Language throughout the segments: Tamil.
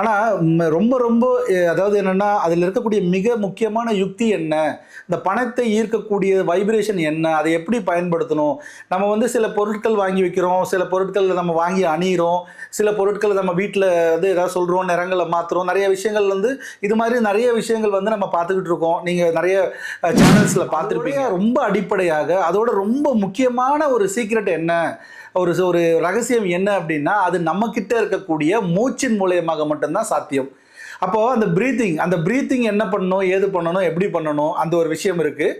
ஆனால் ரொம்ப ரொம்ப அதாவது என்னென்னா அதில் இருக்கக்கூடிய மிக முக்கியமான யுக்தி என்ன? இந்த பணத்தை ஈர்க்கக்கூடிய வைப்ரேஷன் என்ன? அதை எப்படி பயன்படுத்தணும்? நம்ம வந்து சில பொருட்கள் வாங்கி வைக்கிறோம் சில பொருட்கள் நம்ம வாங்கி அணியிறோம் சில பொருட்கள் நம்ம வீட்டில் வந்து ஏதாவது சொல்கிறோம் நிறங்களை மாற்றுறோம் நிறைய விஷயங்கள் வந்து இது மாதிரி நிறைய விஷயங்கள் வந்து நம்ம பார்த்துக்கிட்டு இருக்கோம். நீங்கள் நிறைய சேனல்ஸில் பார்த்துருப்பீங்க. ரொம்ப அடிப்படையாக அதோட ரொம்ப முக்கியமான ஒரு சீக்ரெட் என்ன? ஒரு ஒரு ரகசியம் என்ன அப்படின்னா அது நம்மக்கிட்ட இருக்கக்கூடிய மூச்சின் மூலியமாக மட்டும்தான் சாத்தியம். அப்போது அந்த ப்ரீத்திங் அந்த ப்ரீத்திங் என்ன பண்ணணும் ஏது பண்ணணும் எப்படி பண்ணணும் அந்த ஒரு விஷயம் இருக்குது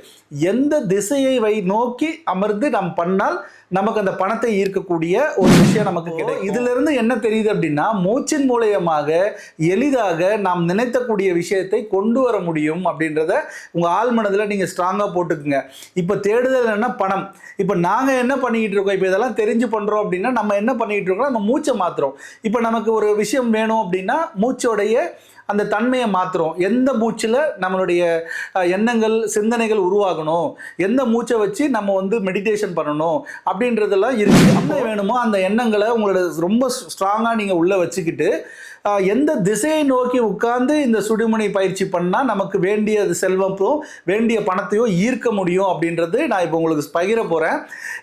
எந்த திசையை வை நோக்கி அமர்ந்து நாம் பண்ணால் நமக்கு அந்த பணத்தை ஈர்க்கக்கூடிய ஒரு விஷயம் நமக்கு கிடைக்கும். இதுல இருந்து என்ன தெரியுது அப்படின்னா மூச்சின் மூலியமாக எளிதாக நாம் நினைத்தக்கூடிய விஷயத்தை கொண்டு வர முடியும் அப்படின்றத உங்க ஆள் மனதில் நீங்க ஸ்ட்ராங்கா போட்டுக்குங்க. இப்போ தேடுதல் என்ன பணம். இப்போ நாங்க என்ன பண்ணிக்கிட்டு இருக்கோம்? இப்போ இதெல்லாம் தெரிஞ்சு பண்றோம் அப்படின்னா நம்ம என்ன பண்ணிக்கிட்டு இருக்கோம் நம்ம மூச்சை மாத்துறோம். இப்போ நமக்கு ஒரு விஷயம் வேணும் அப்படின்னா மூச்சோடைய அந்த தன்மையை மாற்றுறோம் எந்த மூச்சில் நம்மளுடைய எண்ணங்கள் சிந்தனைகள் உருவாகணும்? எந்த மூச்சை வச்சு நம்ம வந்து மெடிடேஷன் பண்ணணும்? அப்படின்றதெல்லாம் இருக்குது என்ன வேணுமோ அந்த எண்ணங்களை உங்களோட ரொம்ப ஸ்ட்ராங்காக நீங்கள் உள்ளே வச்சுக்கிட்டு எந்த திசையை நோக்கி உட்கார்ந்து இந்த சுடுமணி பயிற்சி பண்ணால் நமக்கு வேண்டிய செல்வத்தையும் வேண்டிய பணத்தையும் ஈர்க்க முடியும் அப்படின்றது நான் இப்போ உங்களுக்கு பகிர போகிறேன்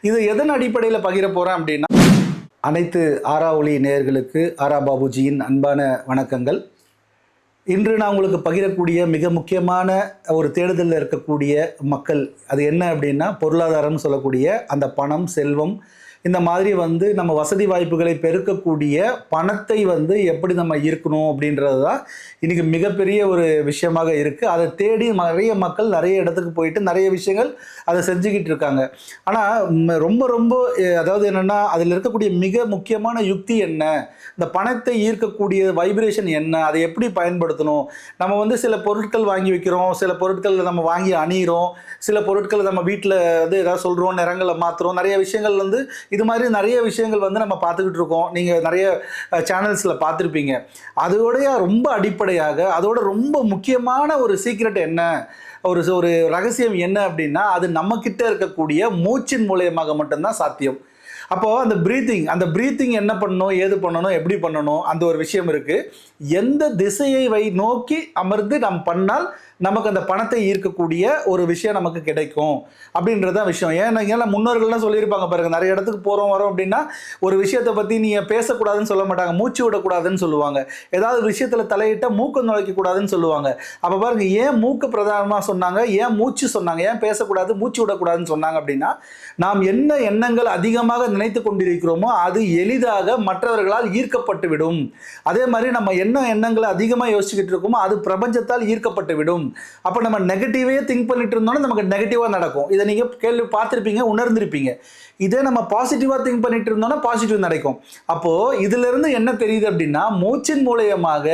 இது எதன் அடிப்படையில் பகிர போகிறேன் அப்படின்னா அனைத்து ஆரா ஒளி நேயர்களுக்கு ஆரா பாபுஜியின் அன்பான வணக்கங்கள். இன்று நான் உங்களுக்கு பகிரக்கூடிய மிக முக்கியமான ஒரு தேடுதலில் இருக்கக்கூடிய மக்கள் அது என்ன அப்படின்னா பொருளாதாரம்னு சொல்லக்கூடிய அந்த பணம் செல்வம் இந்த மாதிரி வந்து நம்ம வசதி வாய்ப்புகளை பெருக்கக்கூடிய பணத்தை வந்து எப்படி நம்ம ஈர்க்கணும் அப்படின்றது தான் இன்றைக்கி மிகப்பெரிய ஒரு விஷயமாக இருக்குது அதை தேடி நிறைய மக்கள் நிறைய இடத்துக்கு போயிட்டு நிறைய விஷயங்கள் அதை செஞ்சுக்கிட்டு இருக்காங்க. ஆனால் ரொம்ப ரொம்ப அதாவது என்னென்னா அதில் இருக்கக்கூடிய மிக முக்கியமான யுக்தி என்ன? இந்த பணத்தை ஈர்க்கக்கூடிய வைப்ரேஷன் என்ன? அதை எப்படி பயன்படுத்தணும்? நம்ம வந்து சில பொருட்கள் வாங்கி வைக்கிறோம். சில பொருட்கள் நம்ம வாங்கி அணிகிறோம் சில பொருட்களை நம்ம வீட்டில் வந்து ஏதாவது சொல்கிறோம் நிறங்களை மாற்றுறோம் நிறைய விஷயங்கள் வந்து இது மாதிரி நிறைய விஷயங்கள் வந்து நம்ம பார்த்துக்கிட்டு இருக்கோம். நீங்கள் நிறைய சேனல்ஸில் பார்த்துருப்பீங்க. அதோடைய ரொம்ப அடிப்படையாக அதோட ரொம்ப முக்கியமான ஒரு சீக்ரெட் என்ன? ஒரு ஒரு ரகசியம் என்ன அப்படின்னா அது நம்மக்கிட்ட இருக்கக்கூடிய மூச்சின் மூலியமாக மட்டும்தான் சாத்தியம். அப்போது அந்த ப்ரீத்திங் அந்த ப்ரீத்திங் என்ன பண்ணணும்? ஏது பண்ணணும்? எப்படி பண்ணணும்? அந்த ஒரு விஷயம் இருக்குது எந்த திசையை வை நோக்கி அமர்ந்து நாம் பண்ணால் நமக்கு அந்த பணத்தை ஈர்க்கக்கூடிய ஒரு விஷயம் நமக்கு கிடைக்கும் அப்படின்றது தான் விஷயம். ஏன்னா ஏன்னா முன்னோர்கள்லாம் சொல்லியிருப்பாங்க பாருங்க நிறைய இடத்துக்கு போகிறோம் வரோம் அப்படின்னா ஒரு விஷயத்தை பற்றி நீங்கள் பேசக்கூடாதுன்னு சொல்ல மாட்டாங்க மூச்சு விடக்கூடாதுன்னு சொல்லுவாங்க. ஏதாவது விஷயத்தில் தலையிட்ட மூக்கு நுழைக்கக்கூடாதுன்னு சொல்லுவாங்க. அப்போ பாருங்க ஏன் மூக்கு பிரதானமாக சொன்னாங்க ஏன் மூச்சு சொன்னாங்க ஏன் பேசக்கூடாது மூச்சு விடக்கூடாதுன்னு சொன்னாங்க அப்படின்னா நாம் என்ன எண்ணங்கள் அதிகமாக நினைத்து கொண்டிருக்கிறோமோ அது எளிதாக மற்றவர்களால் ஈர்க்கப்பட்டு விடும் அதே மாதிரி நம்ம என்ன எண்ணங்களை அதிகமாக யோசிச்சுக்கிட்டு இருக்கோமோ அது பிரபஞ்சத்தால் ஈர்க்கப்பட்டு விடும் அப்போ நம்ம நெகட்டிவே திங்க் பண்ணிட்டு இருந்தோம்னா நமக்கு நெகட்டிவாக நடக்கும். இதை நீங்கள் கேள்வி பார்த்துருப்பீங்க உணர்ந்திருப்பீங்க. இதே நம்ம பாசிட்டிவாக திங்க் பண்ணிட்டு இருந்தோம்னா பாசிட்டிவ் நடக்கும். அப்போது இதிலிருந்து என்ன தெரியுது அப்படின்னா மூச்சின் மூலியமாக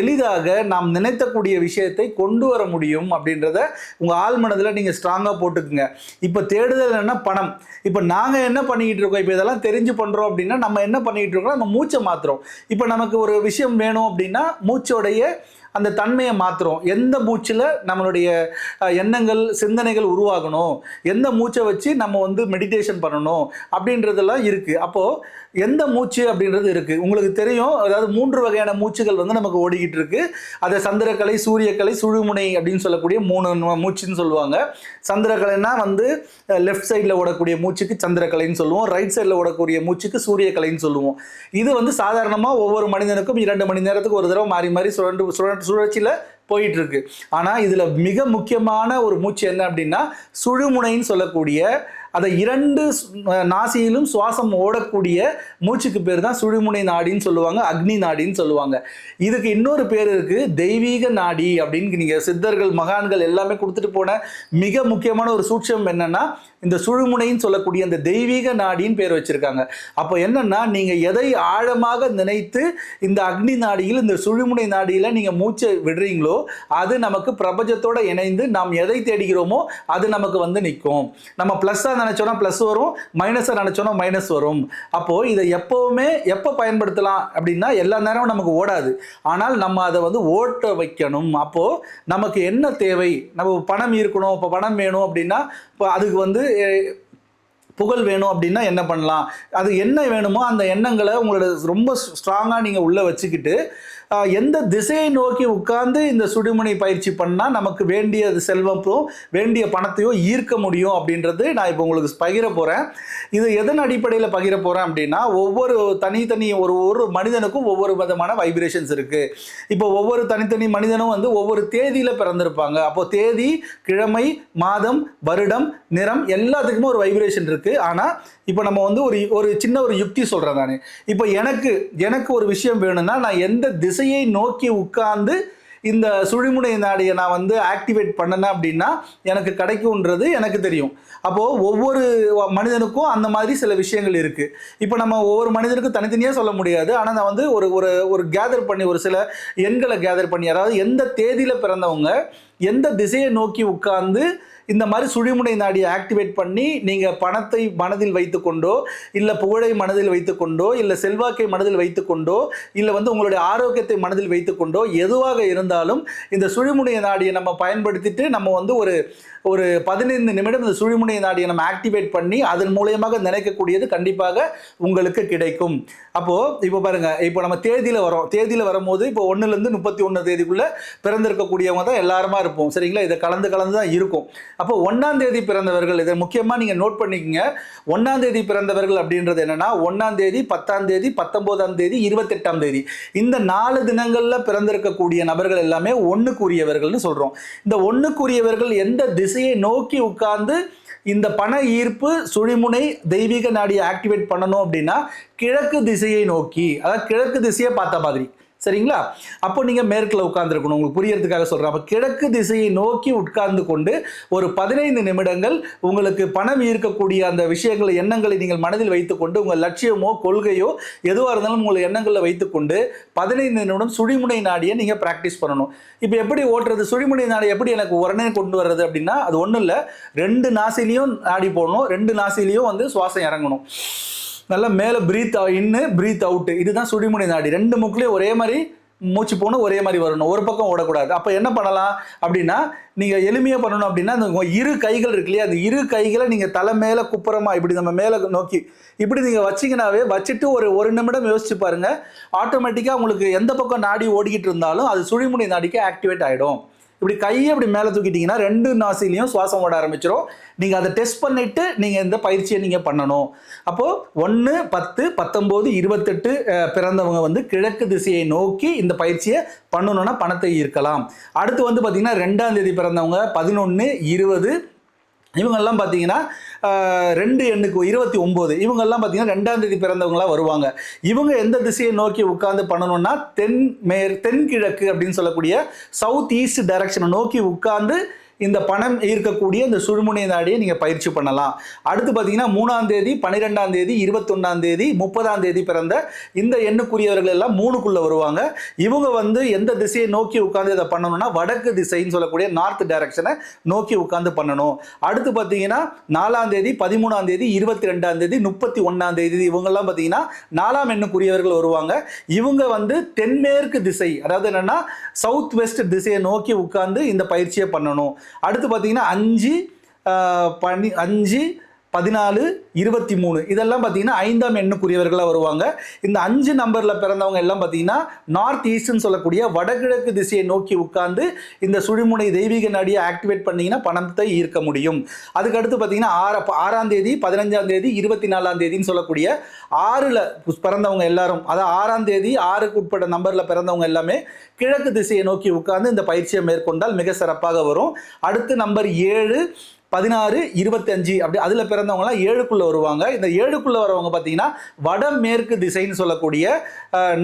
எளிதாக நாம் நினைத்தக்கூடிய விஷயத்தை கொண்டு வர முடியும் அப்படின்றத உங்கள் ஆள் மனதில் நீங்கள் ஸ்ட்ராங்காக போட்டுக்குங்க. இப்போ தேடுதல் என்ன பணம். இப்போ நாங்கள் என்ன பண்ணிக்கிட்டு இருக்கோம்? இப்போ இதெல்லாம் தெரிஞ்சு பண்ணுறோம் அப்படின்னா நம்ம என்ன பண்ணிக்கிட்டு இருக்கோம் நம்ம மூச்சை மாற்றுறோம் இப்போ நமக்கு ஒரு விஷயம் வேணும் அப்படின்னா மூச்சோடைய அந்த தன்மையை மாற்றுறோம் எந்த மூச்சில் நம்மளுடைய எண்ணங்கள் சிந்தனைகள் உருவாகணும்? எந்த மூச்சை வச்சு நம்ம வந்து மெடிடேஷன் பண்ணணும்? அப்படின்றதெல்லாம் இருக்குது அப்போது எந்த மூச்சு அப்படின்றது இருக்குது உங்களுக்கு தெரியும் அதாவது மூன்று வகையான மூச்சுகள் வந்து நமக்கு ஓடிக்கிட்டு இருக்குது அதை சந்திரக்கலை சூரியக்கலை சுழுமுனை அப்படின்னு சொல்லக்கூடிய மூணு மூச்சுன்னு சொல்லுவாங்க. சந்திரக்கலைன்னா வந்து லெஃப்ட் சைடில் ஓடக்கூடிய மூச்சுக்கு சந்திரக்கலைன்னு சொல்லுவோம். ரைட் சைடில் ஓடக்கூடிய மூச்சுக்கு சூரியக்கலைன்னு சொல்லுவோம். இது வந்து சாதாரணமாக ஒவ்வொரு மனிதனுக்கும் இரண்டு மணி நேரத்துக்கு ஒரு தடவை மாறி மாறி சுழன்று சுழன்று சுழற்சியில் போயிட்டு இருக்கு ஆனால் இதில் மிக முக்கியமான ஒரு மூச்சு என்ன அப்படின்னா சுழுமுனைன்னு சொல்லக்கூடிய அதை இரண்டு நாசியிலும் சுவாசம் ஓடக்கூடிய மூச்சுக்கு பேர் தான் சுழுமுனை நாடின்னு சொல்லுவாங்க அக்னி நாடின்னு சொல்லுவாங்க. இதுக்கு இன்னொரு பேர் இருக்கு தெய்வீக நாடி அப்படின்னு நீங்க சித்தர்கள் மகான்கள் எல்லாமே கொடுத்துட்டு போன மிக முக்கியமான ஒரு சூட்சம் என்னன்னா இந்த சுழுமுனைன்னு சொல்லக்கூடிய அந்த தெய்வீக நாடின்னு பேர் வச்சிருக்காங்க. அப்போ என்னன்னா நீங்க எதை ஆழமாக நினைத்து இந்த அக்னி நாடியில் இந்த சுழுமுனை நாடியில் நீங்க மூச்சை விடுறீங்களோ அது நமக்கு பிரபஞ்சத்தோட இணைந்து நாம் எதை தேடுகிறோமோ அது நமக்கு வந்து நிற்கும். நம்ம ப்ளஸ்ஸாக நினச்சோன்னா ப்ளஸ் வரும் மைனஸாக நினச்சோன்னா மைனஸ் வரும். அப்போது இதை எப்போவுமே எப்போ பயன்படுத்தலாம் அப்படின்னா எல்லா நேரமும் நமக்கு ஓடாது. ஆனால் நம்ம அதை வந்து ஓட்ட வைக்கணும். அப்போது நமக்கு என்ன தேவை? நம்ம பணம் இருக்கணும். இப்போ பணம் வேணும் அப்படின்னா இப்போ அதுக்கு வந்து புகழ் வேணும் அப்படின்னா என்ன பண்ணலாம்? அது என்ன வேணுமோ அந்த எண்ணங்களை உங்களோட ரொம்ப ஸ்ட்ராங்காக நீங்கள் உள்ளே வச்சுக்கிட்டு எந்த திசையை நோக்கி உட்கார்ந்து இந்த சுடுமுனை பயிற்சி பண்ணால் நமக்கு வேண்டிய செல்வப்போ வேண்டிய பணத்தையோ ஈர்க்க முடியும் அப்படின்றது நான் இப்போ உங்களுக்கு பகிர போகிறேன் இது எதன் அடிப்படையில் பகிர போகிறேன் அப்படின்னா ஒவ்வொரு தனித்தனி ஒரு ஒரு மனிதனுக்கும் ஒவ்வொரு விதமான வைப்ரேஷன்ஸ் இருக்குது இப்போ ஒவ்வொரு தனித்தனி மனிதனும் வந்து ஒவ்வொரு தேதியில் பிறந்திருப்பாங்க. அப்போது தேதி கிழமை மாதம் வருடம் நிறம் எல்லாத்துக்குமே ஒரு வைப்ரேஷன் இருக்குது ஆனால் இப்போ நம்ம வந்து ஒரு ஒரு சின்ன ஒரு யுக்தி சொல்கிறேன் நான். இப்போ எனக்கு எனக்கு ஒரு விஷயம் வேணும்னா நான் எந்த திசையை நோக்கி உட்கார்ந்து இந்த சுழிமுனை நாடியை நான் வந்து ஆக்டிவேட் பண்ணனேன் அப்படின்னா எனக்கு கிடைக்கும்ன்றது எனக்கு தெரியும். அப்போது ஒவ்வொரு மனிதனுக்கும் அந்த மாதிரி சில விஷயங்கள் இருக்குது இப்போ நம்ம ஒவ்வொரு மனிதனுக்கும் தனித்தனியாக சொல்ல முடியாது. ஆனால் நான் வந்து ஒரு ஒரு ஒரு கேதர் பண்ணி ஒரு சில எண்களை கேதர் பண்ணி அதாவது எந்த தேதியில் பிறந்தவங்க எந்த திசையை நோக்கி உட்கார்ந்து இந்த மாதிரி சுழிமுனை நாடியை ஆக்டிவேட் பண்ணி நீங்கள் பணத்தை மனதில் வைத்துக்கொண்டோ இல்லை புகழை மனதில் வைத்துக்கொண்டோ இல்லை செல்வாக்கை மனதில் வைத்துக்கொண்டோ இல்லை வந்து உங்களுடைய ஆரோக்கியத்தை மனதில் வைத்துக்கொண்டோ எதுவாக இருந்தாலும் இந்த சுழிமுனை நாடியை நம்ம பயன்படுத்திட்டு நம்ம வந்து ஒரு ஒரு பதினைந்து நிமிடம் இந்த சுழிமுனை நாடியை நம்ம ஆக்டிவேட் பண்ணி அதன் மூலியமாக நினைக்கக்கூடியது கண்டிப்பாக உங்களுக்கு கிடைக்கும். அப்போது இப்போ பாருங்கள் இப்போ நம்ம தேதியில் வரோம். தேதியில் வரும்போது இப்போ ஒன்றுலேருந்து முப்பத்தி ஒன்று தேதிக்குள்ளே பிறந்திருக்கக்கூடியவங்க தான் எல்லாருமா இருப்போம். சரிங்களா? இதை கலந்து கலந்து தான் இருக்கும். அப்போ ஒன்றாம் தேதி பிறந்தவர்கள் இதை முக்கியமாக நீங்கள் நோட் பண்ணிக்கோங்க. ஒன்றாம் தேதி பிறந்தவர்கள் அப்படின்றது என்னென்னா ஒன்றாம் தேதி பத்தாம் தேதி பத்தொம்போதாம் தேதி இருபத்தெட்டாம் தேதி. இந்த நாலு தினங்களில் பிறந்திருக்கக்கூடிய நபர்கள் எல்லாமே ஒன்றுக்குரியவர்கள்னு சொல்கிறோம் இந்த ஒன்றுக்குரியவர்கள் எந்த திசையை நோக்கி உட்கார்ந்து இந்த பண ஈர்ப்பு சுழிமுனை தெய்வீக நாடியை ஆக்டிவேட் பண்ணணும் அப்படின்னா கிழக்கு திசையை நோக்கி அதாவது கிழக்கு திசையை பார்த்த மாதிரி. சரிங்களா? அப்போ நீங்கள் மேற்கில் உட்கார்ந்துருக்கணும். உங்களுக்கு புரியறதுக்காக சொல்கிறேன் அப்போ கிழக்கு திசையை நோக்கி உட்கார்ந்து கொண்டு ஒரு பதினைந்து நிமிடங்கள் உங்களுக்கு பணம் ஈர்க்கக்கூடிய அந்த விஷயங்களை எண்ணங்களை நீங்கள் மனதில் வைத்துக்கொண்டு உங்கள் லட்சியமோ கொள்கையோ எதுவாக இருந்தாலும் உங்கள் எண்ணங்களில் வைத்துக்கொண்டு பதினைந்து நிமிடம் சுழிமுனை நாடியை நீங்கள் ப்ராக்டிஸ் பண்ணணும். இப்போ எப்படி ஓட்டுறது? சுழிமுனை நாடி எப்படி எனக்கு உடனே கொண்டு வர்றது அப்படின்னா அது ஒன்றும் இல்லை. ரெண்டு நாசிலையும் நாடி போடணும். ரெண்டு நாசிலையும் வந்து சுவாசம் இறங்கணும். நல்லா மேலே ப்ரீத் இன்னு ப்ரீத் அவுட்டு இதுதான் சுடிமுனை நாடி. ரெண்டு மூக்குலேயும் ஒரே மாதிரி மூச்சு போகணும் ஒரே மாதிரி வரணும். ஒரு பக்கம் ஓடக்கூடாது. அப்போ என்ன பண்ணலாம் அப்படின்னா நீங்கள் எளிமையாக பண்ணணும் அப்படின்னா அந்த இரு கைகள் இருக்கு இல்லையா? அந்த இரு கைகளை நீங்கள் தலை மேலே குப்புறமா இப்படி நம்ம மேலே நோக்கி இப்படி நீங்கள் வச்சிங்கனாவே வச்சுட்டு ஒரு ஒரு நிமிடம் யோசிச்சு பாருங்கள் ஆட்டோமேட்டிக்காக உங்களுக்கு எந்த பக்கம் நாடி ஓடிக்கிட்டு இருந்தாலும் அது சுழிமுனை நாடிக்கு ஆக்டிவேட் ஆகிடும் இப்படி கையை இப்படி மேலே தூக்கிட்டீங்கன்னா ரெண்டு நாசிலையும் சுவாசம் ஓட ஆரம்பிச்சிடும் நீங்கள் அதை டெஸ்ட் பண்ணிட்டு நீங்கள் இந்த பயிற்சியை நீங்கள் பண்ணணும். அப்போது ஒன்று பத்து பத்தொம்போது இருபத்தெட்டு பிறந்தவங்க வந்து கிழக்கு திசையை நோக்கி இந்த பயிற்சியை பண்ணணும்னா பணத்தை ஈர்க்கலாம். அடுத்து வந்து பார்த்திங்கன்னா ரெண்டாம் தேதி பிறந்தவங்க பதினொன்று இருபது இவங்கெல்லாம் பார்த்தீங்கன்னா ரெண்டு எண்ணுக்கு இருபத்தி ஒம்பது. இவங்கெல்லாம் பார்த்தீங்கன்னா ரெண்டாம் தேதி பிறந்தவங்களாம் வருவாங்க. இவங்க எந்த திசையை நோக்கி உட்கார்ந்து பண்ணணும்னா தென் மேற் தென்கிழக்கு அப்படின்னு சொல்லக்கூடிய சவுத் ஈஸ்ட் டைரக்ஷனை நோக்கி உட்கார்ந்து இந்த பணம் ஈர்க்கக்கூடிய இந்த சுழுமுனை நாடியை நீங்கள் பயிற்சி பண்ணலாம். அடுத்து பார்த்தீங்கன்னா மூணாம் தேதி பன்னிரெண்டாம் தேதி இருபத்தொன்னாம் தேதி முப்பதாம் தேதி பிறந்த இந்த எண்ணுக்குரியவர்கள் எல்லாம் மூணுக்குள்ளே வருவாங்க. இவங்க வந்து எந்த திசையை நோக்கி உட்கார்ந்து இதை பண்ணணும்னா வடக்கு திசைன்னு சொல்லக்கூடிய நார்த் டைரக்ஷனை நோக்கி உட்கார்ந்து பண்ணணும். அடுத்து பார்த்தீங்கன்னா நாலாம் தேதி பதிமூணாம் தேதி இருபத்தி ரெண்டாம் தேதி முப்பத்தி ஒன்றாம் தேதி இவங்கெல்லாம் பார்த்தீங்கன்னா நாலாம் எண்ணுக்குரியவர்கள் வருவாங்க. இவங்க வந்து தென்மேற்கு திசை அதாவது என்னன்னா சவுத் வெஸ்ட் திசையை நோக்கி உட்கார்ந்து இந்த பயிற்சியை பண்ணணும். அடுத்து பார்த்தீங்கன்னா அஞ்சு ஆஹ், பனி அஞ்சு பதினாலு இருபத்தி மூணு இதெல்லாம் பார்த்தீங்கன்னா ஐந்தாம் எண்ணுக்குரியவர்களாக வருவாங்க. இந்த அஞ்சு நம்பரில் பிறந்தவங்க எல்லாம் பார்த்தீங்கன்னா நார்த் ஈஸ்ட்னு சொல்லக்கூடிய வடகிழக்கு திசையை நோக்கி உட்கார்ந்து இந்த சுழிமுனை தெய்வீக நடியை ஆக்டிவேட் பண்ணிங்கன்னா பணத்தை ஈர்க்க முடியும். அதுக்கடுத்து பார்த்தீங்கன்னா ஆறு ஆறாம் தேதி பதினஞ்சாம் தேதி இருபத்தி நாலாம் தேதின்னு சொல்லக்கூடிய ஆறில் பிறந்தவங்க எல்லாரும் அதாவது ஆறாம் தேதி ஆறுக்கு உட்பட்ட நம்பரில் பிறந்தவங்க எல்லாமே கிழக்கு திசையை நோக்கி உட்கார்ந்து இந்த பயிற்சியை மேற்கொண்டால் மிக சிறப்பாக வரும். அடுத்து நம்பர் ஏழு பதினாறு இருபத்தஞ்சு அப்படி அதில் பிறந்தவங்களாம் ஏழுக்குள்ளே வருவாங்க. இந்த ஏழுக்குள்ளே வரவங்க பார்த்தீங்கன்னா வடமேற்கு திசைன்னு சொல்லக்கூடிய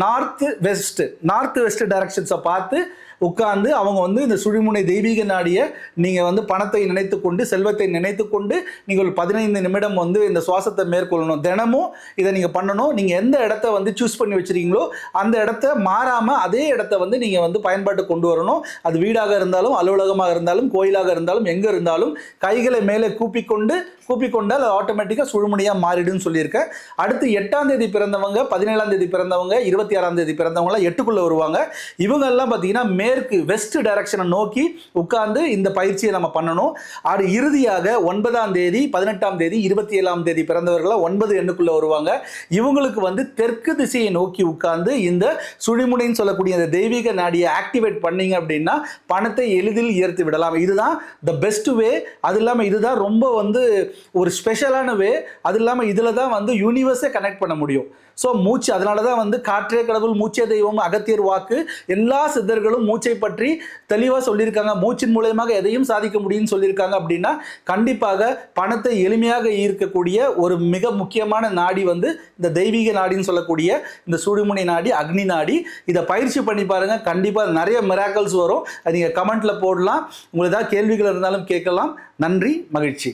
நார்த்து வெஸ்ட் நார்த் வெஸ்ட் டைரக்ஷன்ஸை பார்த்து உட்கார்ந்து அவங்க வந்து இந்த சுழிமுனை தெய்வீக நாடியை நீங்கள் வந்து பணத்தை நினைத்து கொண்டு செல்வத்தை நினைத்து கொண்டு நீங்கள் ஒரு பதினைந்து நிமிடம் வந்து இந்த சுவாசத்தை மேற்கொள்ளணும். தினமும் இதை நீங்கள் பண்ணணும். நீங்கள் எந்த இடத்த வந்து சூஸ் பண்ணி வச்சிருக்கீங்களோ அந்த இடத்த மாறாமல் அதே இடத்த வந்து நீங்கள் வந்து பயன்பாட்டு கொண்டு வரணும். அது வீடாக இருந்தாலும் அலுவலகமாக இருந்தாலும் கோயிலாக இருந்தாலும் எங்கே இருந்தாலும் கைகளை மேலே கூப்பிக்கொண்டு கூப்பிக்கொண்டால் அது ஆட்டோமேட்டிக்காக சுழுமுனையாக மாறிடுன்னு சொல்லியிருக்கேன். அடுத்து எட்டாம் தேதி பிறந்தவங்க பதினேழாம் தேதி பிறந்தவங்க இருபத்தி ஆறாம் தேதி பிறந்தவங்களாம் எட்டுக்குள்ளே வருவாங்க. இவங்கெல்லாம் பார்த்தீங்கன்னா மேற்கு வெஸ்ட் டைரக்ஷனை நோக்கி உட்கார்ந்து இந்த பயிற்சியை நம்ம பண்ணணும். அது இறுதியாக ஒன்பதாம் தேதி பதினெட்டாம் தேதி இருபத்தி ஏழாம் தேதி பிறந்தவர்களாக ஒன்பது எண்ணுக்குள்ள வருவாங்க. இவங்களுக்கு வந்து தெற்கு திசையை நோக்கி உட்கார்ந்து இந்த சுழிமுனைன்னு சொல்லக்கூடிய அந்த தெய்வீக நாடியை ஆக்டிவேட் பண்ணீங்க அப்படின்னா பணத்தை எளிதில் ஈர்த்து விடலாம். இதுதான் த பெஸ்ட் வே அது இல்லாமல் இதுதான் ரொம்ப வந்து ஒரு ஸ்பெஷலான வே அது இல்லாமல் இதில் தான் வந்து யூனிவர்ஸை கனெக்ட் பண்ண முடியும். ஸோ மூச்சு அதனால தான் வந்து காற்றே கடவுள் மூச்சே தெய்வம் அகத்தியர் வாக்கு எல்லா சித்தர்களும் மூச்சை பற்றி தெளிவாக சொல்லியிருக்காங்க. மூச்சின் மூலயமாக எதையும் சாதிக்க முடியும்னு சொல்லியிருக்காங்க அப்படின்னா கண்டிப்பாக பணத்தை எளிமையாக ஈர்க்கக்கூடிய ஒரு மிக முக்கியமான நாடி வந்து இந்த தெய்வீக நாடின்னு சொல்லக்கூடிய இந்த சுடுமுனை நாடி அக்னி நாடி. இதை பயிற்சி பண்ணி பாருங்கள் கண்டிப்பாக நிறைய மிராக்கல்ஸ் வரும். அது நீங்கள் கமெண்ட்டில் போடலாம். உங்களுக்கு ஏதாவது கேள்விகள் இருந்தாலும் கேட்கலாம். நன்றி மகிழ்ச்சி.